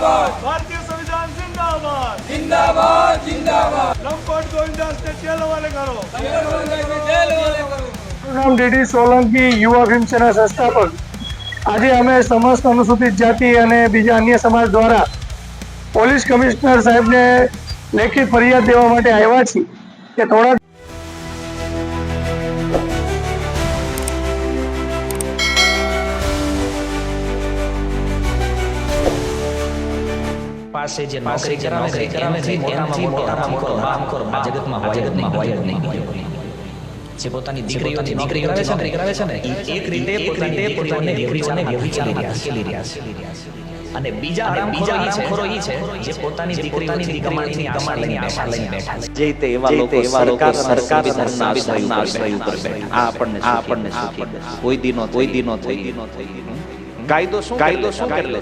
जिंदाबाद ભારતીય સંવિધાન જિંદાબાદ जिंदाबाद जिंदाबाद લંપટ ગોવિંદાસને જેલ હવાલે કરો जेल वाले करो મારું નામ ડીડી સોલંકી યુવા ભીમસેના સંસ્થાપક આજે અમે સમસ્ત અનુસૂચિત જાતિ અને બીજા અન્ય સમાજ દ્વારા પોલીસ કમિશનર સાહેબને લેખિત ફરિયાદ દેવા માટે આવ્યા છીએ કે થોડા પાસે જે નોકરી કરાવે છે એનાથી મોટામાં મોટા મોટો રામખોર આ જગતમાં હોય જ નહીં હોય જ નહીં જે પોતાની દીકરીઓથી નોકરી કરાવે છે નોકરી કરાવે છે ને? એક રીતે પોતાની પોતાની દીકરીઓને વ્યભિચારમાં ધકેલી રહ્યા છે. અને બીજા બીજા આરામખોરો ઈ છે જે પોતાની દીકરીઓની દીકરીઓની આશા લઈને આશા લઈને બેઠા છે. જે તે એવા લોકો સરકાર સરકાર સંવિધાનના આશ્રય ઉપર બેઠા આ આપણને આ આપણને સુખી કોઈ દિનો કોઈ દિનો થઈ દીનો થઈ કાયદો શું કાયદો શું કરી? લે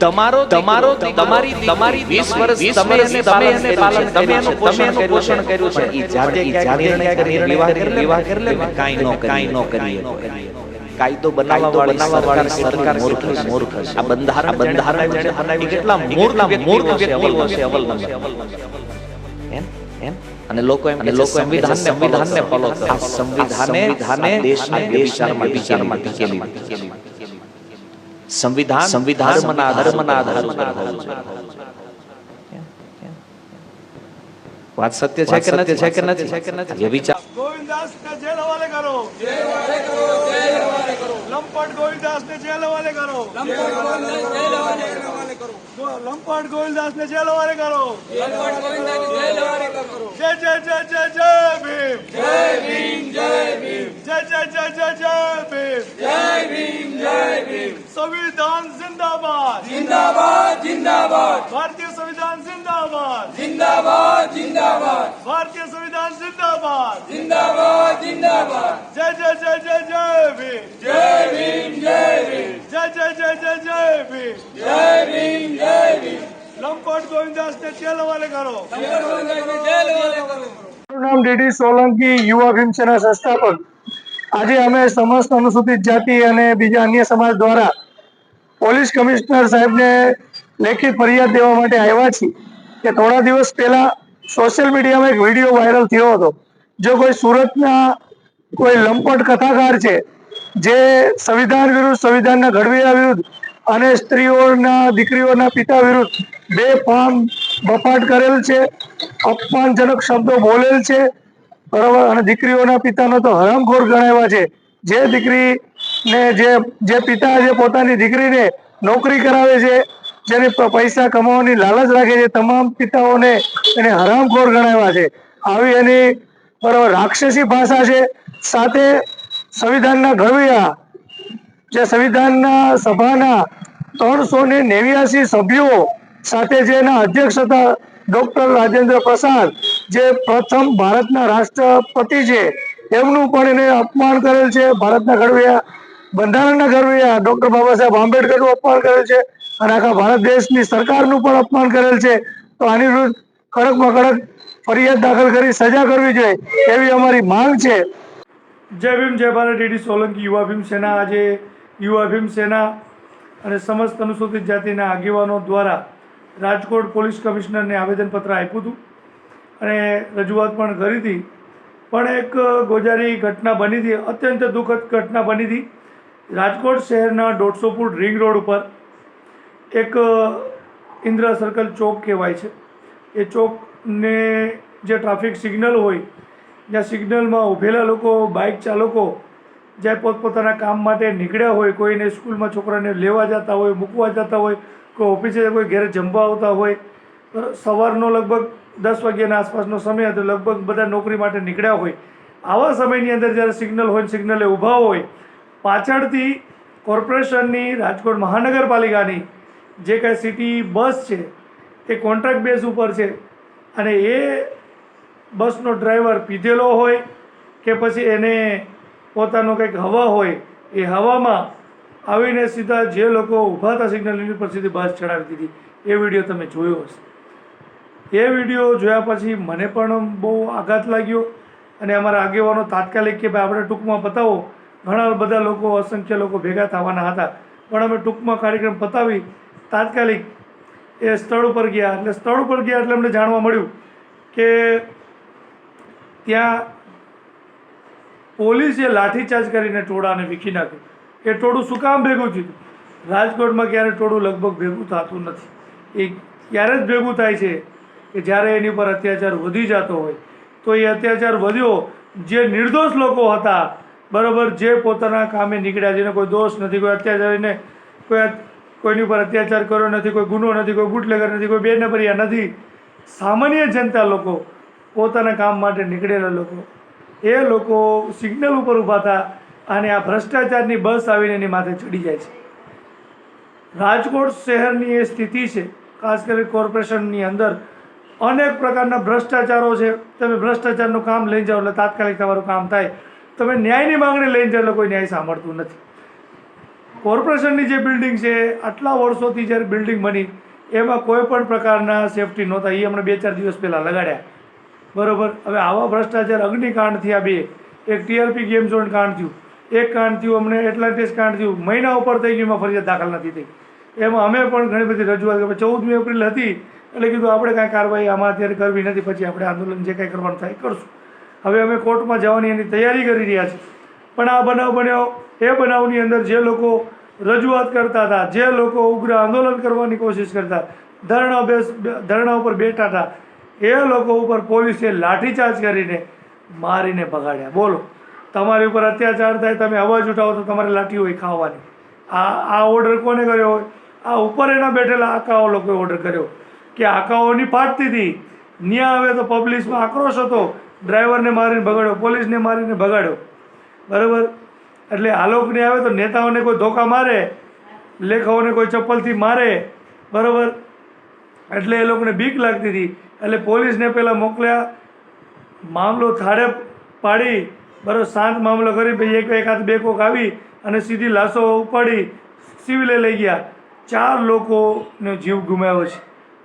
તમારો તમારો તમારી તમારી 20 વર્ષ તમે એને તમે એને પાલન તમે એનું પોષણ કર્યું પોષણ કર્યું છે. ઈ જાતે ક્યાંક નિર્ણય કરી વિવાહ કરી વિવાહ કરી લે કાઈ નો કાઈ નો કરીએ કાયદો બનાવવા વાળી સરકાર મૂર્ખ મૂર્ખ છે. આ બંધારણ બંધારણ જેણે બનાવી કેટલા મૂર્ખ મૂર્ખ વ્યક્તિઓ છે અવલ નંબર એમ? એમ? અને લોકો એમ લોકો સંવિધાન સંવિધાનને ફોલો કરે. આ સંવિધાને સંવિધાને દેશને વિચારમાં વિચારમાં ટીકેલી સંવિધાન સંવિધાન ધર્મના ધર્મના વાત સત્ય છે કે નથી છે કે નથી છે કે નથી એ વિચાર ગોવિંદાસને જેલ હવાલે કરો લંપટ ગોવિંદાસને જેલ હવાલે કરો લંપટ ગોવિંદાસ જેલ હવાલે કરો કરો. લંપટ ગોવિંદાસ ને કરો. લંપટ ગોવિંદાસ ને જેલ વારે કરો. જય જય જય જય જય ભીમ. જય ભીમ જય ભીમ. જય જય જય જય જય ભીમ. જય ભીમ જય ભીમ. સંવિધાન જિંદાબાદ. જિંદાબાદ જિંદાબાદ. ભારતીય સંવિધાન જિંદાબાદ. જિંદાબાદ જિંદાબાદ. ભારતીય સંવિધાન જિંદાબાદ. જિંદાબાદ જિંદાબાદ. જય જય જય જય જય ભીમ. જય ભીમ. જય જય જય ભીમ. જય ભીમ જય ભીમ. લંપટ ગોવિંદાસ ને જેલ વાલે કરો. મારું નામ ડીડી સોલંકી યુવા ભીમસેના સંસ્થાપક. આજે અમે સમસ્ત અનુસૂચિત જાતિ અને બીજા અન્ય સમાજ દ્વારા પોલીસ કમિશનર સાહેબને લેખિત ફરિયાદ દેવા માટે આવ્યા છીએ. કે થોડા દિવસ પહેલા સોશિયલ મીડિયામાં એક વીડિયો વાયરલ થયો હતો. જો કોઈ સુરતના કોઈ લંપટ કથાકાર છે જે સંવિધાન વિરુદ્ધ, સંવિધાનના ઘડવૈયા વિરુદ્ધ અને સ્ત્રીઓના, દીકરીઓના પિતા વિરુદ્ધ બે ફામ બફાટ કરેલ છે, અપમાનજનક શબ્દો બોલેલ છે, બરાબર? અને દીકરીઓના પિતાનો તો હરામખોર ગણાવ્યા છે. જે દીકરીને, જે જે પિતા જે પોતાની દીકરીને નોકરી કરાવે છે, જેને પૈસા કમાવાની લાલચ રાખે છે, તમામ પિતાઓને એને હરામખોર ગણાવ્યા છે. આવી એની, બરાબર, રાક્ષસી ભાષા છે. સાથે સંવિધાનના ઘડવૈયા જે સંવિધાનના સભાના ત્રણસો ને નેવ્યાસી સભ્યો સાથે જે એના અધ્યક્ષ હતા ડોક્ટર રાજેન્દ્ર પ્રસાદ, જે પ્રથમ ભારતના રાષ્ટ્રપતિ છે, એમનું પણ એને અપમાન કરેલ છે. ભારતના ઘડવૈયા, બંધારણના ઘડવૈયા, ડોક્ટર બાબા સાહેબ આંબેડકરનું અપમાન કરેલ છે અને આખા ભારત દેશની સરકારનું પણ અપમાન કરેલ છે. તો આની વિરુદ્ધ કડકમાં કડક ફરિયાદ દાખલ કરી, સજા કરવી જોઈએ એવી અમારી માંગ છે. જય ભીમ, જય ભારત ડીડી સોલંકી, યુવા ભીમ સેના. આજે યુવા ભીમ સેના અને સમસ્ત અનુસૂચિત જાતિના આગેવાનો દ્વારા રાજકોટ પોલીસ કમિશનરને આવેદનપત્ર આપ્યું હતું અને રજૂઆત પણ કરી હતી. પણ એક ગોજારી ઘટના બની હતી, અત્યંત દુઃખદ ઘટના બની હતી. રાજકોટ શહેરના દોઢસો ફૂટ રિંગ રોડ ઉપર એક ઇન્દ્ર સર્કલ ચોક કહેવાય છે. એ ચોકને જે ટ્રાફિક સિગ્નલ હોય જ્યાં સિગ્નલમાં ઊભેલા લોકો, બાઇક ચાલકો જ્યાં પોતપોતાના કામ માટે નીકળ્યા હોય, કોઈને સ્કૂલમાં છોકરાને લેવા જતા હોય, મૂકવા જતા હોય, કોઈ ઓફિસે કોઈ ઘરે જમવા આવતા હોય સવારનો લગભગ દસ વાગ્યાના આસપાસનો સમય હતો, લગભગ બધા નોકરી માટે નીકળ્યા હોય. આવા સમયની અંદર જ્યારે સિગ્નલ હોય સિગ્નલે ઊભા હોય, પાછળથી કોર્પોરેશનની રાજકોટ મહાનગરપાલિકાની જે કાંઈ સિટી બસ છે એ કોન્ટ્રાક્ટ બેઝ ઉપર છે અને એ બસનો ડ્રાઈવર પીધેલો હોય કે પછી એને પોતાનો કંઈક હવા હોય, એ હવામાં આવીને સીધા જે લોકો ઊભા હતા સિગ્નલ યુનિટ પર સીધી બસ ચડાવી દીધી. એ વીડિયો તમે જોયો હશે. એ વીડિયો જોયા પછી મને પણ બહુ આઘાત લાગ્યો અને અમારા આગેવાનો તાત્કાલિક કે ભાઈ આપણે ટૂંકમાં બતાવો ઘણા બધા લોકો, અસંખ્ય લોકો ભેગા થવાના હતા. પણ અમે ટૂંકમાં કાર્યક્રમ પતાવી તાત્કાલિક એ સ્થળ ઉપર ગયા. એટલે સ્થળ ઉપર ગયા એટલે અમને જાણવા મળ્યું કે ત્યાં પોલીસે લાઠીચાર્જ કરીને ટોળાને વીખી નાખ્યું. એ ટોળું શું કામ ભેગું થયું? રાજકોટમાં ક્યારે ટોળું લગભગ ભેગું થતું નથી. એ ક્યારે જ ભેગું થાય છે કે જ્યારે એની પર અત્યાચાર વધી જતો હોય, તો એ અત્યાચાર વધ્યો. જે નિર્દોષ લોકો હતા, બરાબર, જે પોતાના કામે નીકળ્યા, જેને કોઈ દોષ નથી, કોઈ અત્યાચારીને કોઈ કોઈની પર અત્યાચાર કર્યો નથી, કોઈ ગુનો નથી, કોઈ બુટલેગર નથી, કોઈ બેનબરિયા નથી, સામાન્ય જનતા લોકો પોતાના કામ માટે નીકળેલા લોકો. એ લોકો સિગ્નલ ઉપર ઊભા હતા અને આ ભ્રષ્ટાચારની બસ આવીને એની માથે ચડી જાય છે. રાજકોટ શહેરની એ સ્થિતિ છે, ખાસ કરી કોર્પોરેશનની અંદર, અનેક પ્રકારના ભ્રષ્ટાચારો છે. તમે ભ્રષ્ટાચારનું કામ લઈ જાઓ એટલે તાત્કાલિક તમારું કામ થાય. તમે ન્યાયની માગણી લઈને જાઓ એટલે કોઈ ન્યાય સાંભળતું નથી. કોર્પોરેશનની જે બિલ્ડિંગ છે, આટલા વર્ષોથી જ્યારે બિલ્ડિંગ બની, એમાં કોઈ પણ પ્રકારના સેફટી નહોતા. એ હમણાં બે ચાર દિવસ પહેલાં લગાડ્યા. બરોબર. હવે આવા ભ્રષ્ટાચાર અગ્નિકાંડ થયા બે. એક ટીઆરપી ગેમ ઝોન કાંડ થયું. એક કાંડ થયું અમને એટલાન્ટિસ કાંડ થયું. મહિના ઉપર થઈ ગયું, એમાં ફરિયાદ દાખલ નથી થઈ. એમાં અમે પણ ઘણી બધી રજૂઆત કરી. ચૌદમી એપ્રિલ હતી એટલે કીધું આપણે કાંઈ કાર્યવાહી આમાં અત્યારે કરવી નથી, પછી આપણે આંદોલન જે કાંઈ કરવાનું થાય કરશું. હવે અમે કોર્ટમાં જવાની એની તૈયારી કરી રહ્યા છીએ. પણ આ બનાવ બન્યો. એ બનાવની અંદર જે લોકો રજૂઆત કરતા હતા, જે લોકો ઉગ્ર આંદોલન કરવાની કોશિશ કરતા, ધરણા બેસ, ધરણા ઉપર બેઠા હતા એ લોકો ઉપર પોલીસે લાઠીચાર્જ કરીને મારીને ભગાડ્યા. બોલો, તમારી ઉપર અત્યાચાર થાય, તમે અવાજ ઉઠાવો તો તમારે લાઠી હોય ખાવાની. આ આ ઓર્ડર કોને કર્યો હોય? આ ઉપર એના બેઠેલા આકાઓ લોકોએ ઓર્ડર કર્યો કે આકાઓની ફાટતી હતી ન્યા આવે તો પબ્લિકમાં આક્રોશ હતો. ડ્રાઈવરને મારીને ભગાડ્યો, પોલીસને મારીને ભગાડ્યો. બરાબર? એટલે આ લોકોને આવે તો નેતાઓને કોઈ ધોકા મારે લેખાઓને કોઈ ચપ્પલથી મારે. બરાબર? એટલે એ લોકોને બીક લાગતી હતી. એટલે પોલીસને પહેલાં મોકલ્યા. મામલો થાળે પાડી. બરો શાંત મામલો કરી. પછી એક એક હાથ બે કોક આવી અને સીધી લાશો ઉપાડી સિવિલે લઈ ગયા. ચાર લોકોનો જીવ ગુમાવ્યો છે.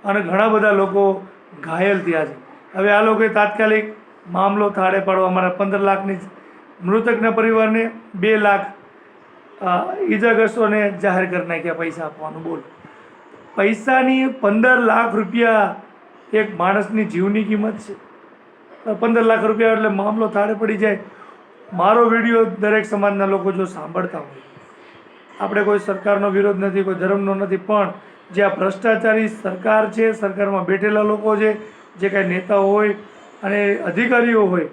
અને ઘણા બધા લોકો ઘાયલ થયા છે. હવે આ લોકોએ તાત્કાલિક મામલો થાળે પાડવા મારા પંદર લાખની મૃતકના પરિવારને બે લાખ ઈજાગ્રસ્તોને જાહેર કરી નાખ્યા પૈસા આપવાનું. બોલ. પૈસાની પંદર લાખ રૂપિયા એક માણસની જીવની કિંમત છે. પંદર લાખ રૂપિયા એટલે મામલો થાળે પડી જાય. મારો વીડિયો દરેક સમાજના લોકો જો સાંભળતા હોય. આપણે કોઈ સરકારનો વિરોધ નથી, કોઈ ધર્મનો નથી, પણ જે આ ભ્રષ્ટાચારી સરકાર છે, સરકારમાં બેઠેલા લોકો છે, જે કાંઈ નેતાઓ હોય અને અધિકારીઓ હોય,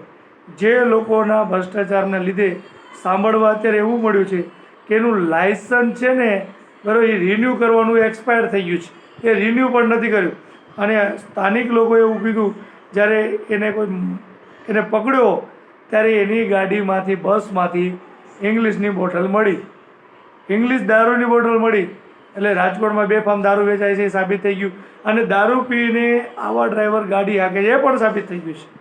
જે લોકોના ભ્રષ્ટાચારના લીધે સાંભળવા અત્યારે એવું મળ્યું છે કે એનું લાયસન્સ છે ને બરાબર, એ રિન્યૂ કરવાનું એક્સપાયર થઈ ગયું છે. એ રિન્યૂ પણ નથી કર્યું. અને સ્થાનિક લોકોએ એવું કીધું, જ્યારે એને કોઈ એને પકડ્યો, ત્યારે એની ગાડીમાંથી, બસમાંથી ઇંગ્લિશની બોટલ મળી. ઇંગ્લિશ દારૂની બોટલ મળી. એટલે રાજકોટમાં બેફામ દારૂ વેચાય છે એ સાબિત થઈ ગયું. અને દારૂ પીને આવા ડ્રાઈવર ગાડી હાકે છે એ પણ સાબિત થઈ ગયું છે.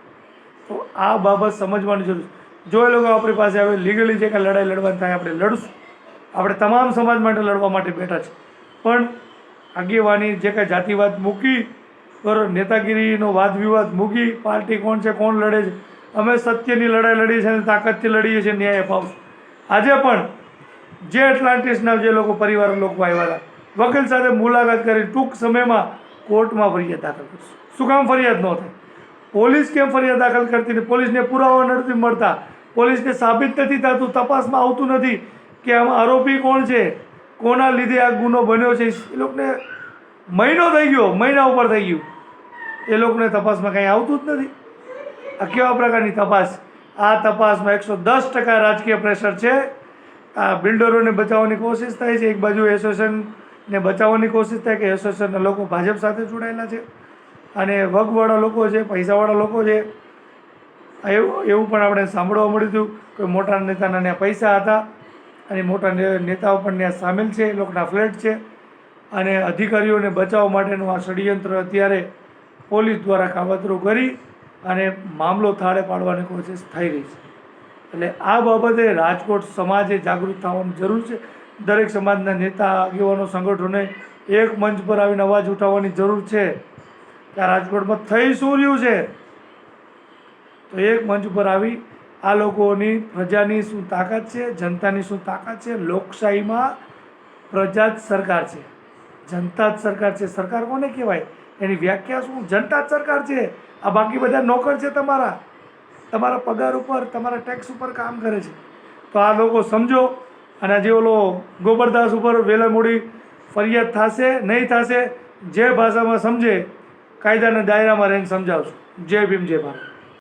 તો આ બાબત સમજવાની જરૂર છે. જો એ લોકો આપણી પાસે હવે લીગલી જે કાંઈ લડાઈ લડવાની થાય, આપણે લડશું. આપણે તમામ સમાજ માટે લડવા માટે બેઠા છે. પણ આગેવાની જે કાંઈ જાતિવાદ મૂકી બરોબર નેતાગીરીનો વાદ વિવાદ મૂકી, પાર્ટી કોણ છે, કોણ લડે છે, અમે સત્યની લડાઈ લડીએ છીએ અને તાકાતથી લડીએ છીએ, ન્યાય અપાવશું. આજે પણ જે એટલાન્ટિસના જે લોકો પરિવાર લોકો આવ્યા હતા, વકીલ સાથે મુલાકાત કરી, ટૂંક સમયમાં કોર્ટમાં ફરિયાદ દાખલ કરશું શું કામ ફરિયાદ ન થાય? પોલીસ કેમ ફરિયાદ દાખલ કરતી પોલીસને પુરાવા નથી મળતા? પોલીસને સાબિત નથી થતું, તપાસમાં આવતું નથી? કે આમાં આરોપી કોણ છે? કોના લીધે આ ગુનો બન્યો છે? એ લોકોને મહિનો થઈ ગયો, મહિના ઉપર થઈ ગયું. એ લોકોને તપાસમાં કંઈ આવતું જ નથી. આ કેવા પ્રકારની તપાસ? આ તપાસમાં એકસો દસ ટકા રાજકીય પ્રેશર છે. આ બિલ્ડરોને બચાવવાની કોશિશ થાય છે. એક બાજુ એસોસિએશનને બચાવવાની કોશિશ થાય કે એસોસિએશનના લોકો ભાજપ સાથે જોડાયેલા છે અને વગવાળા લોકો છે, પૈસાવાળા લોકો છે. એવું એવું પણ આપણે સાંભળવા મળ્યું હતું કોઈ મોટા નેતાના પૈસા હતા. અને મોટા નેતાઓ પણ ત્યાં સામેલ છે, એ લોકોના ફ્લેટ છે. અને અધિકારીઓને બચાવ માટેનું આ ષડયંત્ર અત્યારે પોલીસ દ્વારા કાવતરું કરી અને મામલો થાળે પાડવાની કોશિશ થઈ રહી છે. એટલે આ બાબતે રાજકોટ સમાજે જાગૃત થવાની જરૂર છે. દરેક સમાજના નેતા, આગેવાનો, સંગઠનોને એક મંચ પર આવીને અવાજ ઉઠાવવાની જરૂર છે કે આ રાજકોટમાં થઈ શું રહ્યું છે? તો એક મંચ પર આવી આ લોકોની પ્રજાની શું તાકાત છે? જનતાની શું તાકાત છે? લોકશાહીમાં પ્રજા જ સરકાર છે. જનતા જ સરકાર છે. સરકાર કોને કહેવાય? એની વ્યાખ્યા શું? જનતા જ સરકાર છે. આ બાકી બધા નોકર છે તમારા. તમારા પગાર ઉપર, તમારા ટેક્સ ઉપર કામ કરે છે. તો આ લોકો સમજો. અને જે ઓલો ગોબરદાસ ઉપર વહેલા મોડી ફરિયાદ થશે, નહીં થશે, જે ભાષામાં સમજે, કાયદાના દાયરામાં રહીને સમજાવશું. જય ભીમ, જય ભારત.